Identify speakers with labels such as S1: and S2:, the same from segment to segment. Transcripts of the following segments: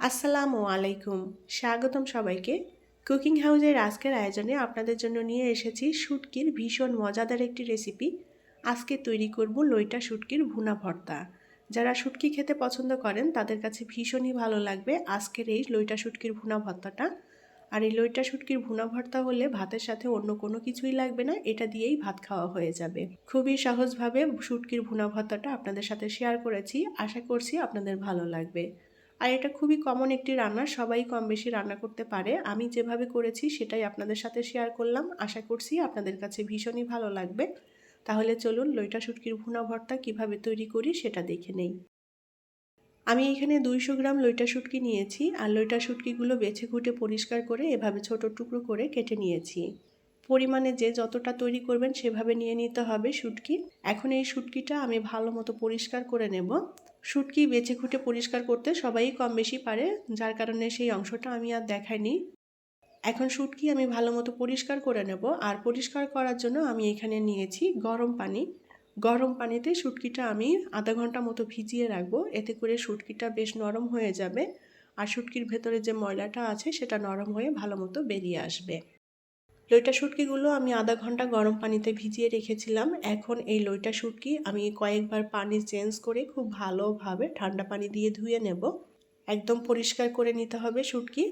S1: আসসালামু আলাইকুম। স্বাগতম সবাইকে। কুকিং হাউসের আজকের আয়োজনে আপনাদের জন্য নিয়ে এসেছি শুটকির ভীষণ মজাদার একটি রেসিপি। আজকে তৈরি করব লইটা শুটকির ভুনা ভর্তা। যারা শুটকি খেতে পছন্দ করেন, তাদের কাছে ভীষণই ভালো লাগবে আজকের এই লইটা শুটকির ভুনা ভর্তাটা। আর এই লইটা শুটকির ভুনা ভর্তা হলে ভাতের সাথে অন্য কোনো কিছুই লাগবে না, এটা দিয়েই ভাত খাওয়া হয়ে যাবে। খুবই সহজভাবে শুটকির ভুনা ভর্তাটা আপনাদের সাথে শেয়ার করেছি। আশা করছি আপনাদের ভালো লাগবে। আর এটা খুবই কমন একটি রান্না, সবাই কম বেশি রান্না করতে পারে। আমি যেভাবে করেছি সেটাই আপনাদের সাথে শেয়ার করলাম। আশা করছি আপনাদের কাছে ভীষণই ভালো লাগবে। তাহলে চলুন লইটা শুটকির ভুনা ভর্তা কীভাবে তৈরি করি সেটা দেখে নেই। আমি এখানে দুইশো গ্রাম লইটা শুটকি নিয়েছি আর লইটা শুটকিগুলো বেছে ঘুটে পরিষ্কার করে এভাবে ছোট টুকরো করে কেটে নিয়েছি। পরিমাণে যে যতটা তৈরি করবেন সেভাবে নিয়ে নিতে হবে শুটকি। এখন এই শুটকিটা আমি ভালো মতো পরিষ্কার করে নেব। শুটকি বেছে খুঁটে পরিষ্কার করতে সবাই কম বেশি পারে, যার কারণে সেই অংশটা আমি আর দেখাইনি। এখন শুটকি আমি ভালো মতো পরিষ্কার করে নেব, আর পরিষ্কার করার জন্য আমি এখানে নিয়েছি গরম পানি। গরম পানিতে শুটকিটা আমি আধা ঘণ্টা মতো ভিজিয়ে রাখব, এতে করে শুটকিটা বেশ নরম হয়ে যাবে, আর শুটকির ভেতরে যে ময়লাটা আছে সেটা নরম হয়ে ভালো মতো বেরিয়ে আসবে। লইটা শুটকিগুলো আমি আধা ঘণ্টা গরম পানিতে ভিজিয়ে রেখেছিলাম। এখন এই লইটা শুটকি আমি কয়েকবার পানি চেঞ্জ করে খুব ভালোভাবে ঠান্ডা পানি দিয়ে ধুয়ে নেব। একদম পরিষ্কার করে নিতে হবে শুটকি।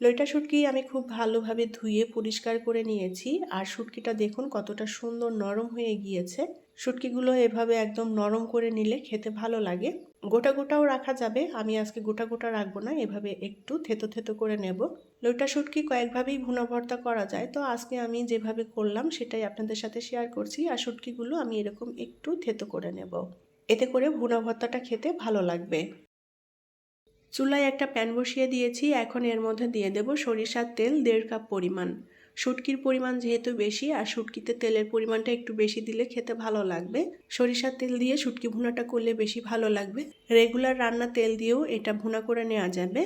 S1: লইটা শুটকি আমি খুব ভালোভাবে ধুয়ে পরিষ্কার করে নিয়েছি। আর শুটকিটা দেখুন কতটা সুন্দর নরম হয়ে গিয়েছে। শুটকিগুলো এভাবে একদম নরম করে নিলে খেতে ভালো লাগে। গোটা গোটাও রাখা যাবে। আমি আজকে গোটা গোটা রাখব না, এভাবে একটু থেতো থেতো করে নেব। লইটা শুটকি কয়েকভাবেই ভুনা ভর্তা করা যায়। তো আজকে আমি যেভাবে করলাম সেটাই আপনাদের সাথে শেয়ার করছি। আর শুটকিগুলো আমি এরকম একটু থেতো করে নেব। এতে করে ভুনা ভর্তাটা খেতে ভালো লাগবে। চুলায় একটা প্যান বসিয়ে দিয়েছি। এখন এর মধ্যে দিয়ে দেব সরিষার তেল দেড় কাপ পরিমাণ। শুটকির পরিমাণ যেহেতু বেশি আর শুটকিতে তেলের পরিমাণটা একটু বেশি দিলে খেতে ভালো লাগবে। সরিষার তেল দিয়ে শুটকি ভুনাটা করলে বেশি ভালো লাগবে। রেগুলার রান্না তেল দিয়েও এটা ভুনা করে নেওয়া যাবে।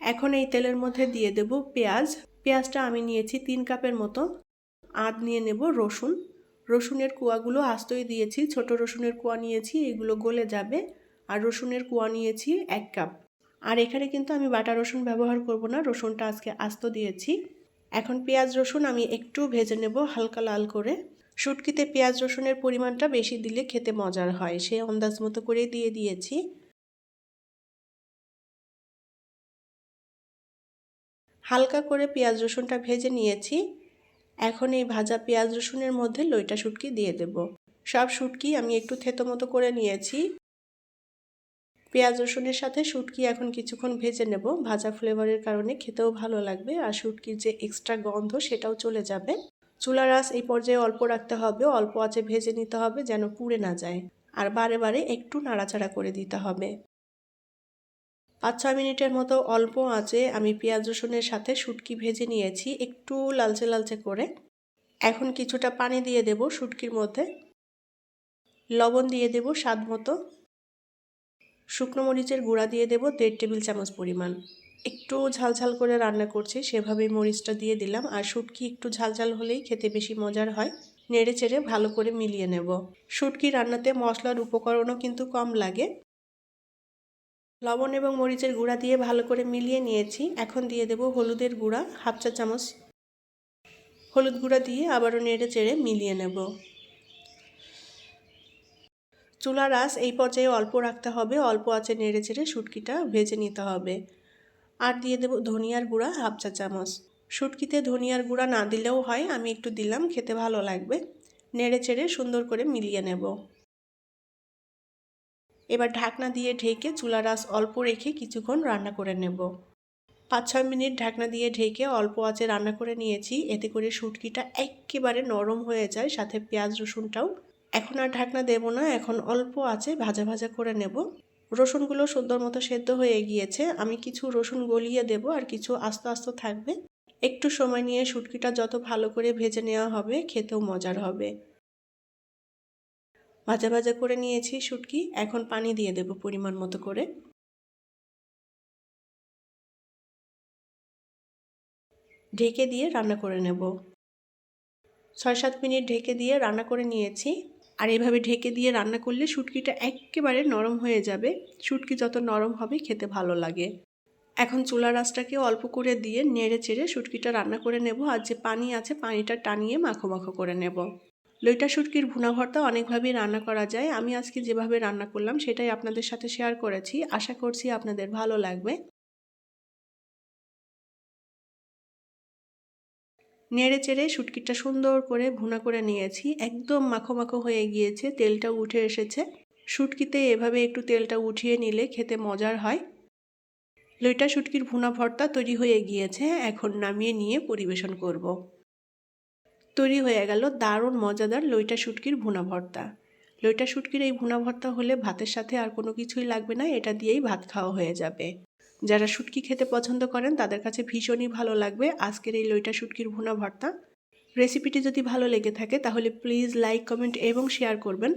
S1: এখন এই তেলের মধ্যে দিয়ে দেব পেঁয়াজ। পেঁয়াজটা আমি নিয়েছি তিন কাপের মতো। আদ নিয়ে নেব রসুন। রসুনের কুয়াগুলো আস্তই দিয়েছি। ছোট রসুনের কুয়া নিয়েছি, এগুলো গলে যাবে। আর রসুনের কুয়া নিয়েছি এক কাপ। আর এখানে কিন্তু আমি বাটা রসুন ব্যবহার করব না, রসুনটা আজকে আস্ত দিয়েছি। এখন পেঁয়াজ রসুন আমি একটু ভেজে নেব হালকা লাল করে। শুটকিতে পেঁয়াজ রসুনের পরিমাণটা বেশি দিলে খেতে মজার হয়, সে আন্দাজ মতো করে দিয়ে দিয়েছি। হালকা করে পেঁয়াজ রসুনটা ভেজে নিয়েছি। এখন এই ভাজা পেঁয়াজ রসুনের মধ্যে লইটা শুটকি দিয়ে দেব। সব শুটকি আমি একটু থেতো মতো করে নিয়েছি। পেঁয়াজ রসুনের সাথে শুটকি এখন কিছুক্ষণ ভেজে নেব। ভাজা ফ্লেভারের কারণে খেতেও ভালো লাগবে আর শুটকির যে এক্সট্রা গন্ধ সেটাও চলে যাবে। চুলার আঁচ এই পর্যায়ে অল্প রাখতে হবে, অল্প আঁচে ভেজে নিতে হবে যেন পুড়ে না যায়। আর বারে বারে একটু নাড়াচাড়া করে দিতে হবে। পাঁচ ছয় মিনিটের মতো অল্প আঁচে আমি পেঁয়াজ রসুনের সাথে শুটকি ভেজে নিয়েছি একটু লালচে লালচে করে। এখন কিছুটা পানি দিয়ে দেব শুটকির মধ্যে। লবণ দিয়ে দেব স্বাদ মতো। শুকনো মরিচের গুঁড়া দিয়ে দেব দেড় টেবিল চামচ পরিমাণ। একটু ঝালঝাল করে রান্না করছি, সেভাবেই মরিচটা দিয়ে দিলাম। আর শুটকি একটু ঝালঝাল হলেই খেতে বেশি মজার হয়। নেড়ে চেড়ে ভালো করে মিলিয়ে নেব। শুটকি রান্নাতে মশলার উপকরণও কিন্তু কম লাগে। লবণ এবং মরিচের গুঁড়া দিয়ে ভালো করে মিলিয়ে নিয়েছি। এখন দিয়ে দেব হলুদের গুঁড়া, হাফ চা চামচ। হলুদ গুঁড়া দিয়ে আবারও নেড়ে চেড়ে মিলিয়ে নেব। চুলার আঁচ এই পর্যায়ে অল্প রাখতে হবে। অল্প আঁচে নেড়ে চেড়ে শুটকিটা ভেজে নিতে হবে। আর দিয়ে দেব ধনিয়ার গুঁড়া, হাফ চা চামচ। শুটকিতে ধনিয়ার গুঁড়া না দিলেও হয়, আমি একটু দিলাম, খেতে ভালো লাগবে। নেড়ে চেড়ে সুন্দর করে মিলিয়ে নেব। এবার ঢাকনা দিয়ে ঢেকে চুলার আঁচ অল্প রেখে কিছুক্ষণ রান্না করে নেব। পাঁচ ছয় মিনিট ঢাকনা দিয়ে ঢেকে অল্প আঁচে রান্না করে নিয়েছি। এতে করে শুটকিটা একেবারে নরম হয়ে যায়, সাথে পেঁয়াজ রসুনটাও এখন আর ঢাকনা দেব না, এখন অল্প আছে, ভাজা ভাজা করে নেব। রসুনগুলো সুন্দর মতো সেদ্ধ হয়ে গিয়েছে, আমি কিছু রসুন গলিয়ে দেব আর কিছু আস্তে আস্তে থাকবে। একটু সময় নিয়ে শুটকিটা যত ভালো করে ভেজে নেওয়া হবে, খেতেও মজার হবে। ভাজা ভাজা করে নিয়েছি শুটকি, এখন পানি দিয়ে দেব পরিমাণ মতো করে। ঢেকে দিয়ে রান্না করে নেব। ছয় সাত মিনিট ঢেকে দিয়ে রান্না করে নিয়েছি। আর এভাবে ঢেকে দিয়ে রান্না করলে শুটকিটা একেবারে নরম হয়ে যাবে। শুটকি যত নরম হবে খেতে ভালো লাগে। এখন চুলা রাসটাকে অল্প করে দিয়ে নেড়ে চেড়ে শুটকিটা রান্না করে নেব আর যে পানি আছে পানিটা টানিয়ে মাখো মাখো করে নেব। লইটা শুটকির ভুনা ভর্তা অনেকভাবেই রান্না করা যায়। আমি আজকে যেভাবে রান্না করলাম সেটাই আপনাদের সাথে শেয়ার করেছি। আশা করছি আপনাদের ভালো লাগবে। নেড়ে চেড়ে শুটকিটা সুন্দর করে ভুনা করে নিয়েছি। একদম মাখো মাখো হয়ে গিয়েছে, তেলটা উঠে এসেছে। শুটকিতে এভাবে একটু তেলটা উঠিয়ে নিলে খেতে মজার হয়। লইটা শুটকির ভুনা ভর্তা তৈরি হয়ে গিয়েছে, এখন নামিয়ে নিয়ে পরিবেশন করব। তৈরি হয়ে গেল দারুণ মজাদার লইটা শুটকির ভুনা ভর্তা। লইটা শুটকির এই ভুনা ভর্তা হলে ভাতের সাথে আর কোনো কিছুই লাগবে না, এটা দিয়েই ভাত খাওয়া হয়ে যাবে। যারা শুটকি খেতে পছন্দ করেন, তাদের কাছে ভীষণই ভালো লাগবে। আজকের এই লইটা শুটকির ভুনা ভর্তা। রেসিপিটি যদি ভালো লেগে থাকে, তাহলে প্লিজ লাইক, কমেন্ট এবং শেয়ার করবেন।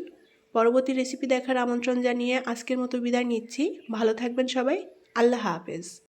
S1: পরবর্তী রেসিপি দেখার আমন্ত্রণ জানিয়ে আজকের মতো বিদায় নিচ্ছি। ভালো থাকবেন সবাই। আল্লাহ হাফেজ।